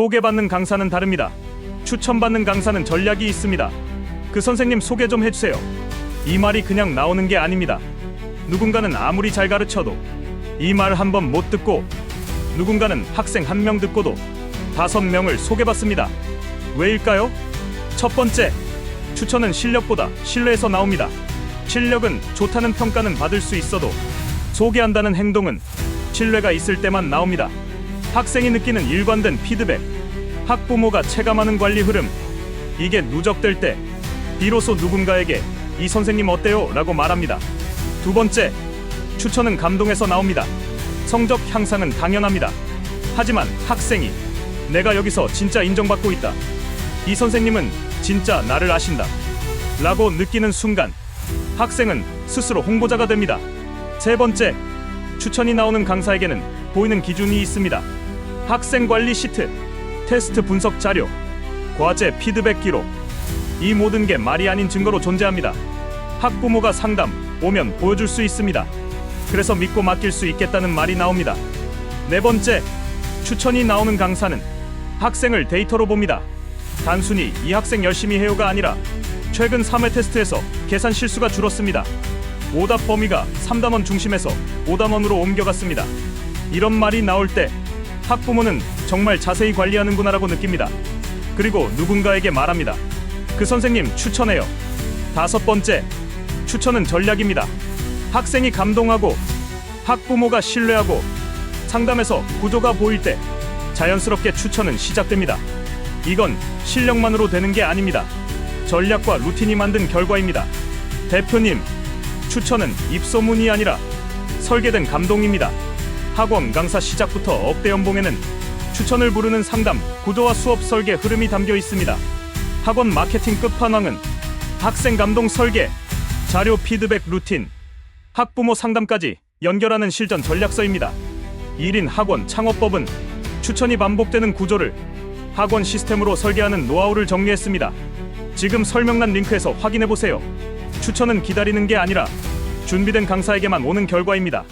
소개받는 강사는 다릅니다. 추천받는 강사는 전략이 있습니다. 그 선생님 소개 좀 해주세요. 이 말이 그냥 나오는 게 아닙니다. 누군가는 아무리 잘 가르쳐도 이 말 한 번 못 듣고 누군가는 학생 한 명 듣고도 다섯 명을 소개받습니다. 왜일까요? 첫 번째, 추천은 실력보다 신뢰에서 나옵니다. 실력은 좋다는 평가는 받을 수 있어도 소개한다는 행동은 신뢰가 있을 때만 나옵니다. 학생이 느끼는 일관된 피드백, 학부모가 체감하는 관리 흐름, 이게 누적될 때 비로소 누군가에게 이 선생님 어때요? 라고 말합니다. 두 번째, 추천은 감동에서 나옵니다. 성적 향상은 당연합니다. 하지만 학생이 내가 여기서 진짜 인정받고 있다. 이 선생님은 진짜 나를 아신다. 라고 느끼는 순간 학생은 스스로 홍보자가 됩니다. 세 번째, 추천이 나오는 강사에게는 보이는 기준이 있습니다. 학생 관리 시트, 테스트 분석 자료, 과제 피드백 기록. 이 모든 게 말이 아닌 증거로 존재합니다. 학부모가 상담 오면 보여줄 수 있습니다. 그래서 믿고 맡길 수 있겠다는 말이 나옵니다. 네 번째, 추천이 나오는 강사는 학생을 데이터로 봅니다. 단순히 이 학생 열심히 해요가 아니라 최근 3회 테스트에서 계산 실수가 줄었습니다. 오답 범위가 3단원 중심에서 5단원으로 옮겨갔습니다. 이런 말이 나올 때 학부모는 정말 자세히 관리하는구나라고 느낍니다. 그리고 누군가에게 말합니다. 그 선생님 추천해요. 다섯 번째, 추천은 전략입니다. 학생이 감동하고 학부모가 신뢰하고 상담에서 구조가 보일 때 자연스럽게 추천은 시작됩니다. 이건 실력만으로 되는 게 아닙니다. 전략과 루틴이 만든 결과입니다. 대표님, 추천은 입소문이 아니라 설계된 감동입니다. 학원 강사 시작부터 억대 연봉에는 추천을 부르는 상담, 구조와 수업 설계 흐름이 담겨 있습니다. 학원 마케팅 끝판왕은 학생 감동 설계, 자료 피드백 루틴, 학부모 상담까지 연결하는 실전 전략서입니다. 1인 학원 창업법은 추천이 반복되는 구조를 학원 시스템으로 설계하는 노하우를 정리했습니다. 지금 설명란 링크에서 확인해 보세요. 추천은 기다리는 게 아니라 준비된 강사에게만 오는 결과입니다.